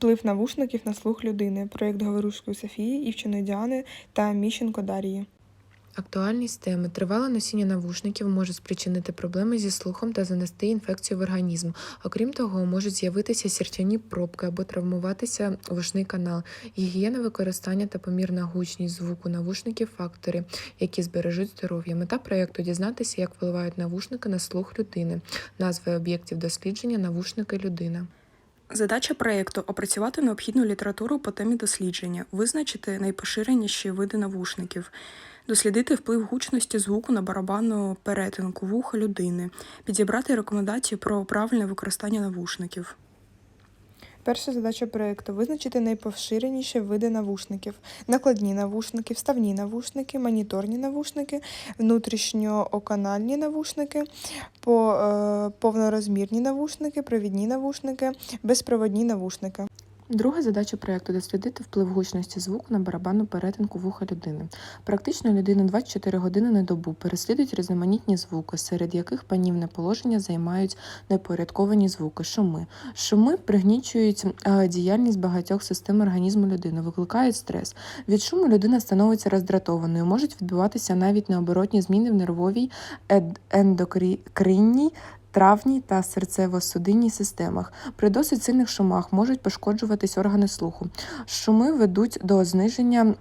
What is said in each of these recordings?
Вплив навушників на слух людини. Проєкт Говорушської Софії, Івчиної Діани та Міщенко Дар'ї. Актуальність теми тривале носіння навушників може спричинити проблеми зі слухом та занести інфекцію в організм. Окрім того, можуть з'явитися сірчані пробки або травмуватися вушний канал. Гігієна використання та помірна гучність звуку навушників фактори, які збережуть здоров'я. Мета проєкту дізнатися, як впливають навушники на слух людини, назви об'єктів дослідження, навушники людина. Задача проєкту опрацювати необхідну літературу по темі дослідження, визначити найпоширеніші види навушників, дослідити вплив гучності звуку на барабанну перетинку вуха людини, підібрати рекомендації про правильне використання навушників. Перша задача проєкту визначити найпоширеніші види навушників: накладні навушники, вставні навушники, моніторні навушники, внутрішньооканальні навушники, е, повнорозмірні навушники, провідні навушники, безпроводні навушники. Друга задача проєкту дослідити вплив гучності звуку на барабанну перетинку вуха людини. Практично людина 24 години на добу переслідують різноманітні звуки, серед яких панівне положення займають непорядковані звуки, шуми. Шуми пригнічують діяльність багатьох систем організму людини, викликають стрес. Від шуму людина становиться роздратованою, можуть відбуватися навіть необоротні зміни в нервовій, ендокринній травній та серцево-судинній системах. При досить сильних шумах можуть пошкоджуватись органи слуху. Шуми ведуть до зниження.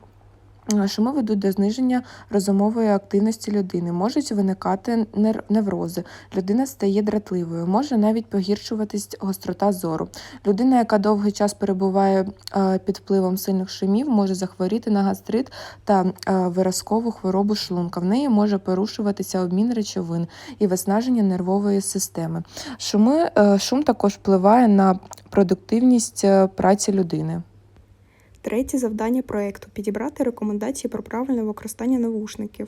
Шуми ведуть до зниження розумової активності людини, можуть виникати неврози. Людина стає дратливою, може навіть погіршуватись гострота зору. Людина, яка довгий час перебуває е, під впливом сильних шумів, може захворіти на гастрит та е, виразкову хворобу шлунка. В неї може порушуватися обмін речовин і виснаження нервової системи. Шуми, е, шум також впливає на продуктивність е, праці людини. Третє завдання проєкту підібрати рекомендації про правильне використання навушників,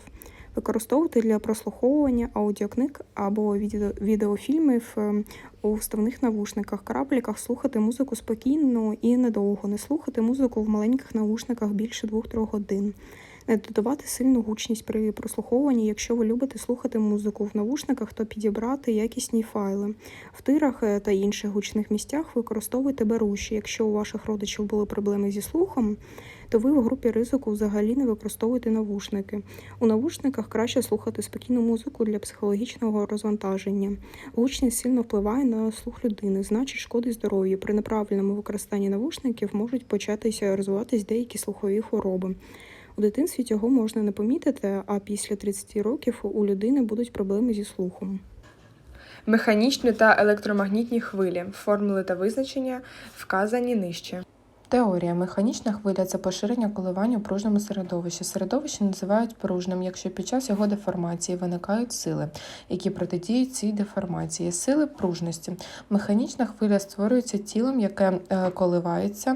використовувати для прослуховування аудіокниг або відеофільмів е, у вставних навушниках, крапліках, слухати музику спокійно і недовго, не слухати музику в маленьких навушниках більше 2-3 годин. Не додавати сильну гучність при прослуховуванні. Якщо ви любите слухати музику в навушниках, то підібрати якісні файли. В тирах е, та інших гучних місцях використовуйте беруші. Якщо у ваших родичів були проблеми зі слухом, то ви в групі ризику взагалі не використовуєте навушники. У навушниках краще слухати спокійну музику для психологічного розвантаження. Гучність сильно впливає на слух людини, значить шкодить здоров'ю. При неправильному використанні навушників можуть початися розвиватись деякі слухові хвороби. У дитинстві цього можна не помітити, а після 30 років у людини будуть проблеми зі слухом. Механічні та електромагнітні хвилі. Формули та визначення вказані нижче. Теорія. Механічна хвиля це поширення коливань у пружному середовищі. Середовище називають пружним, якщо під час його деформації виникають сили, які протидіють цій деформації. Сили пружності. Механічна хвиля створюється тілом, яке е, коливається,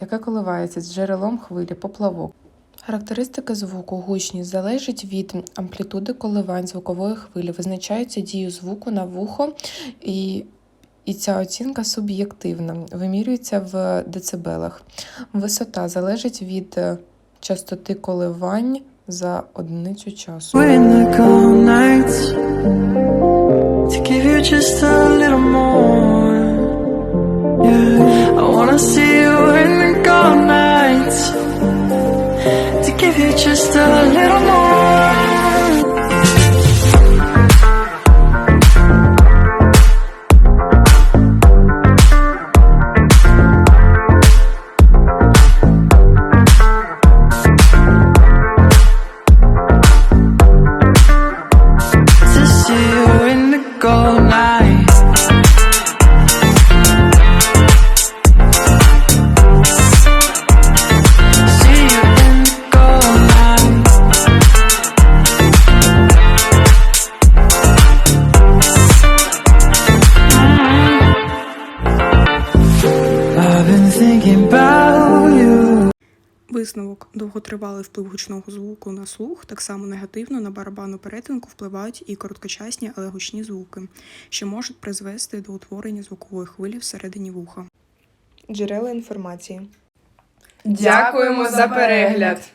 яке коливається з джерелом хвилі, поплавок. Характеристики звуку, гучність залежить від амплітуди коливань звукової хвилі, визначаються дію звуку на вухо і і ця оцінка суб'єктивна, вимірюється в децибелах. Висота залежить від е, частоти коливань за одиницю часу. More. still Висновок довготривалий вплив гучного звуку на слух так само негативно на барабану перетинку впливають і короткочасні, але гучні звуки, що можуть призвести до утворення звукової хвилі всередині вуха. Джерела інформації. Дякуємо за перегляд!